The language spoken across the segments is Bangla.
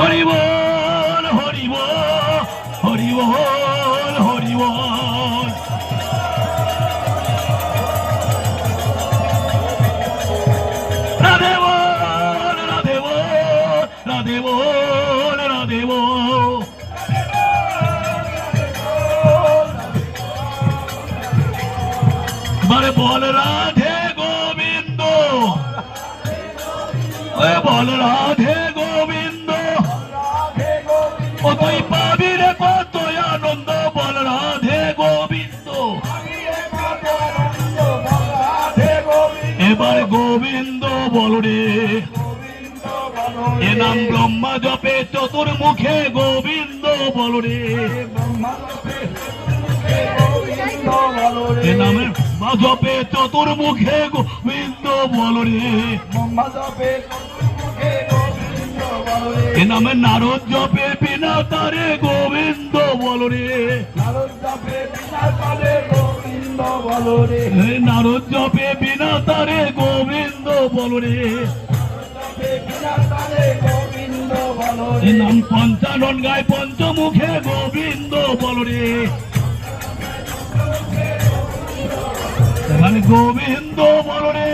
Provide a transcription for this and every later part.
হরি বল হরি বল হরি বল হরি বল রাধে বল রাধে বল রাধে বল রাধে বল এবারে বল রাধে গোবিন্দ বল, রাধে এবার গোবিন্দ বল রে। এ নাম ব্রহ্মা জপে চতুর্মুখে গোবিন্দ বল রে। এ নামে জপে চতুর্মুখে গোবিন্দ বল রে। এ নামে নারদ জপে বিনা তারে গোবিন্দ বল রে। নারদ জপে বিনা তারে গোবিন্দ বল রে। এ নাম পঞ্চানন গায় পঞ্চমুখে গোবিন্দ বল রে। এবারে গোবিন্দ বল রে।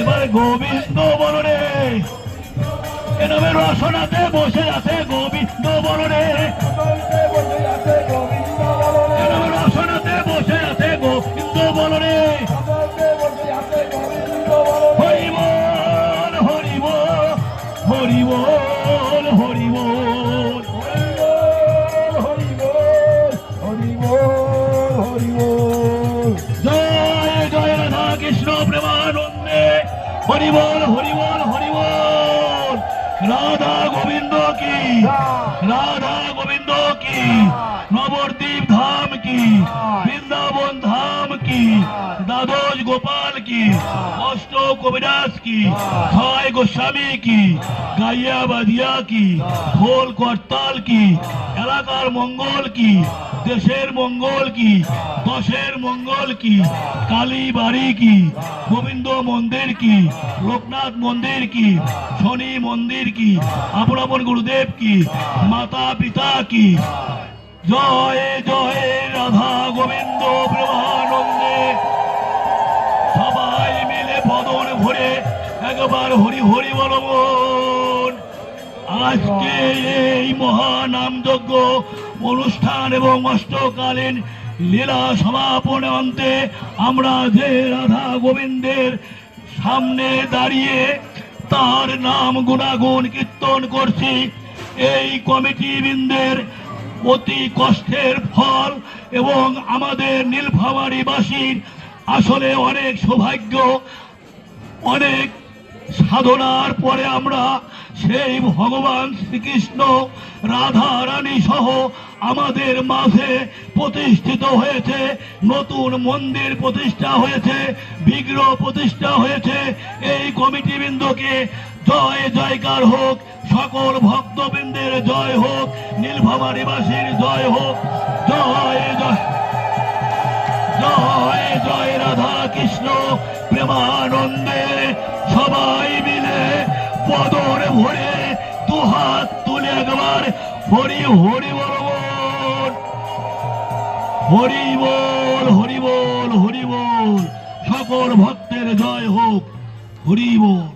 এবারে গোবিন্দ বল রে। এ রসনাতে বসে আছে গোবিন্দ বল রে। এ কি বৃন্দাবন ধাম কি দ্বাদশ গোপাল কি অষ্ট কবিরাজ কি ছয় গোস্বামী কি গাইয়া বাদিয়া কি খোল করতাল কি এলাকার মঙ্গল কি দেশের মঙ্গল কি দশের মঙ্গল কি কালী বাড়ি কি গোবিন্দ মন্দির কি লোকনাথ মন্দির কি শনি মন্দির কি আপন আপন গুরুদেব কি মাতা পিতা কি জয় জয় গোবিন্দ প্রেমানন্দে সবাই মিলে বদন ভরে একবার হরি হরি বল আজকে এই মহানাম যজ্ঞ অনুষ্ঠান এবং অষ্টকালীন লীলা সমাপনে অন্তে আমরা যে রাধা গোবিন্দের সামনে দাঁড়িয়ে তার নাম গুণাগুণ কীর্তন করছি, এই কমিটি বৃন্দের অতি কষ্টের ফল এবং আমাদের নীলফামারীবাসীর আসলে অনেক সৌভাগ্য, অনেক সাধনার পরে আমরা সেই ভগবান শ্রীকৃষ্ণ রাধা রানী সহ আমাদের মাঝে প্রতিষ্ঠিত হয়েছে, নতুন মন্দির প্রতিষ্ঠা হয়েছে, বিগ্রহ প্রতিষ্ঠা হয়েছে। এই কমিটি বৃন্দকে জয়, জয়কার হোক, সকল ভক্তবৃন্দের জয় হোক নীলভামারিবাসীর জয় হোক। জয় জয় জয় জয় রাধা কৃষ্ণ, প্রেমানন্দে সবাই মিলে পদর ভরে দু হাত তুলে একবার হরি হরি বল। হরি বল হরি বল হরি বল। সকল ভক্তের জয় হোক, হরি বল।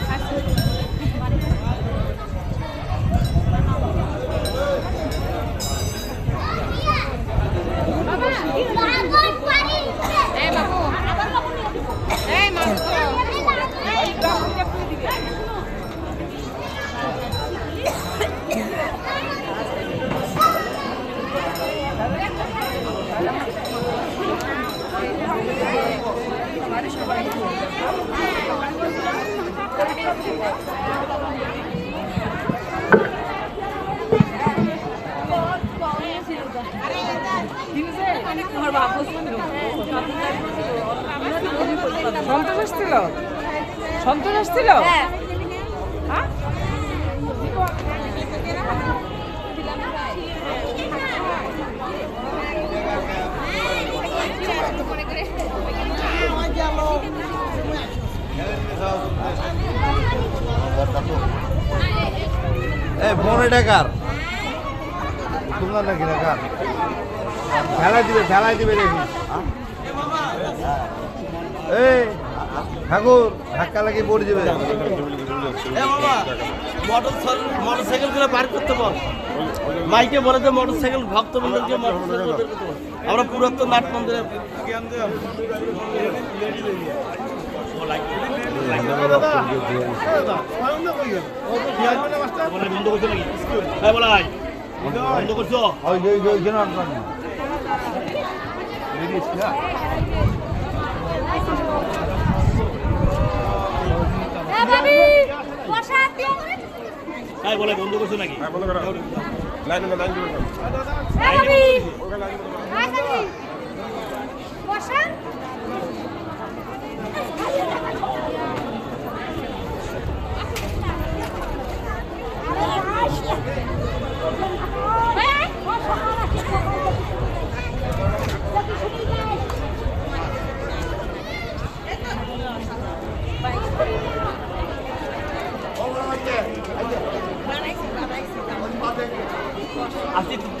সন্তোষ আসছিল হ্যাঁ? এ মনে ডাকার তোমরা নাকি ডাকার ফেলাই দিবে ফেলাই দিবে দেখি এই ঠাকুর ধাক্কা লাগিয়ে পড়ে যাবে। মোটর সাইকেলগুলো বার করতে মাইকে বলে যে মোটর সাইকেল বের করতে আমরা পুরাতন নাট মন্দিরে বন্ধ করছ? নাকি বন্ধ করছ? হ্যাঁ বলাই বন্ধ করছ নাকি? হ্যাঁ ভাবি হ্যাঁ ভাবি বসা ভিডিও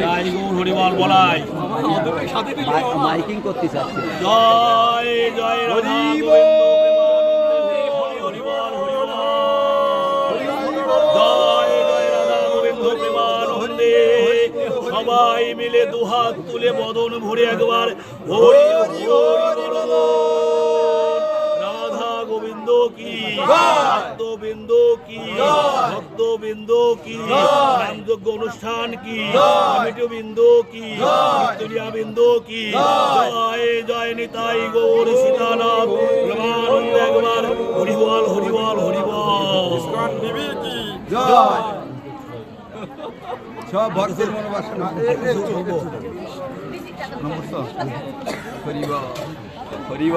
জয় হরিবল বলাই মাইকিং করতে চাচ্ছি জয় জয় জয় জয় সবাই মিলে দুহাত তুলে বদন ভরে একবার হরি হরি হরি বল। কি ভক্তবৃন্দ কি? ভক্তবৃন্দ কি? নামযজ্ঞ অনুষ্ঠান কি? কমিটি বৃন্দ কি? ভিক্টোরিয়া বৃন্দ কি? জয় জয় নিতাই গৌর একবার হরিবল হরিবল হরিবল। জয়। সব ভক্তের মনোবাসনা। হরিব হরিব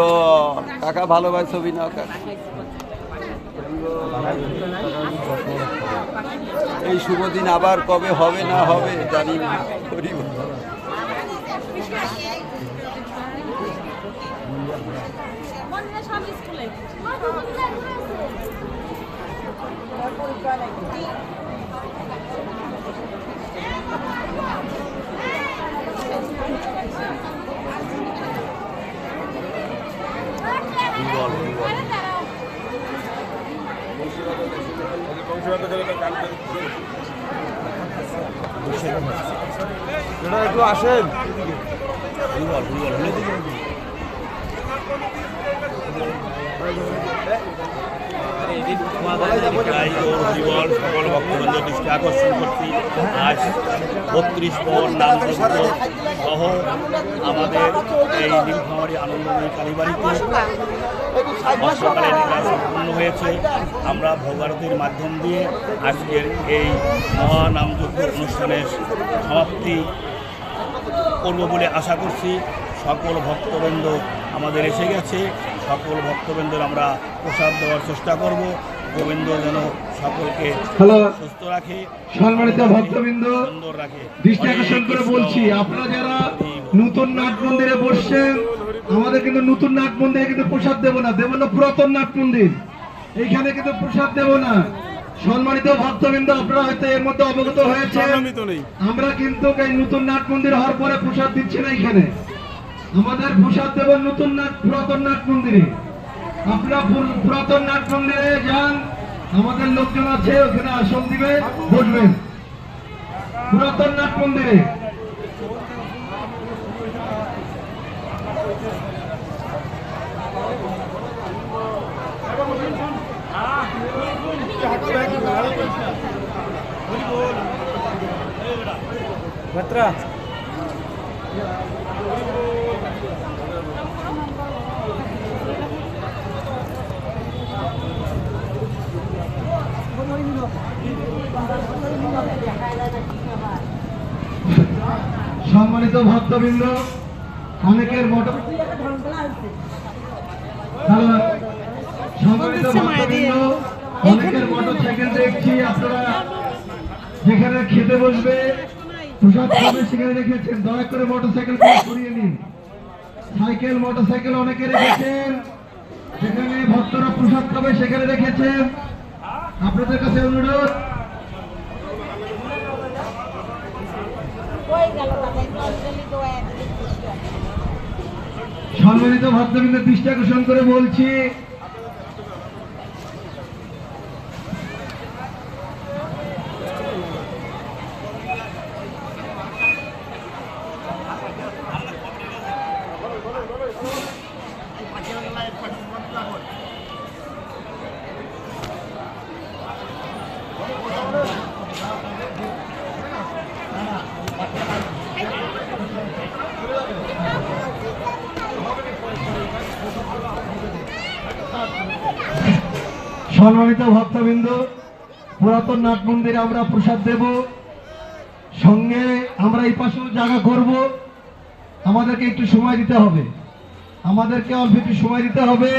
কাকা ভালোবাস ছবি না কাকা এই শুভ দিন আবার কবে হবে না হবে জানি না। Thank মনে একটু আসেন। সকল ভক্তবৃন্দের দৃষ্টি আকর্ষণ আজ বত্রিশ পর নাম আমাদের এই নীলফামারী আনন্দময়ী কালীবাড়িতে নির্বাচন সম্পূর্ণ হয়েছে। আমরা ভোগারতির মাধ্যম দিয়ে আজকের এই মহানামযজ্ঞ অনুষ্ঠানের সমাপ্তি করব বলে আশা করছি। সকল ভক্তবৃন্দ আমাদের এসে গেছে। সকল ভক্তবৃন্দের আমরা প্রসাদ দেওয়ার চেষ্টা করব। গোবিন্দ যেন সকলকে সুস্থ রাখে সম্মানিত ভক্তবৃন্দ সুন্দর রাখে। দৃষ্টি আকর্ষণ করে বলছি আপনারা যারা নতুন নাট মন্দিরে বসছেন আমাদের কিন্তু নতুন নাট মন্দিরে কিন্তু প্রসাদ দেবো না। দেবো না পুরাতন নাট মন্দির। এইখানে কিন্তু প্রসাদ দেবো না। সম্মানিত ভক্তবৃন্দ আপনারা হয়তো এর মধ্যে অবগত হয়েছে আমরা কিন্তু এই নতুন নাট মন্দির হওয়ার পরে প্রসাদ দিচ্ছি না এখানে। আমাদের প্রসাদ দেব নতুন নাট পুরাতন নাট মন্দিরে। আপনারা পুর- পুরাতন নাট মন্দিরে যান। আমাদের লোকজন আছে ওখানে আসন দিবে বসবেন। পুরাতন নাট মন্দিরে। সম্মানিত ভক্তবৃন্দ অনেকের মোটর হ্যালো। সম্মানিত ভক্তবৃন্দ অনেকের মোটর সাইকেল দেখছি আপনারা যেখানে খেতে বসবে সেখানে রেখেছেন। দয়া করে মোটর সাইকেল সরিয়ে নিন। সাইকেল মোটর সাইকেল অনেকে রেখেছেন। ভক্তরা প্রসাদ সেখানে রেখেছেন। আপনাদের কাছে অনুরোধ? সম্মানিত ভক্তবৃন্দ, দৃষ্টি আকর্ষণ করে বলছি সম্মানিত ভক্তবৃন্দ, পুরাতন নাট মন্দিরে আমরা প্রসাদ দেব। সঙ্গে আমরা এই পাশেও জায়গা করব। আমাদেরকে একটু সময় দিতে হবে। আমাদেরকে অল্প একটু সময় দিতে হবে।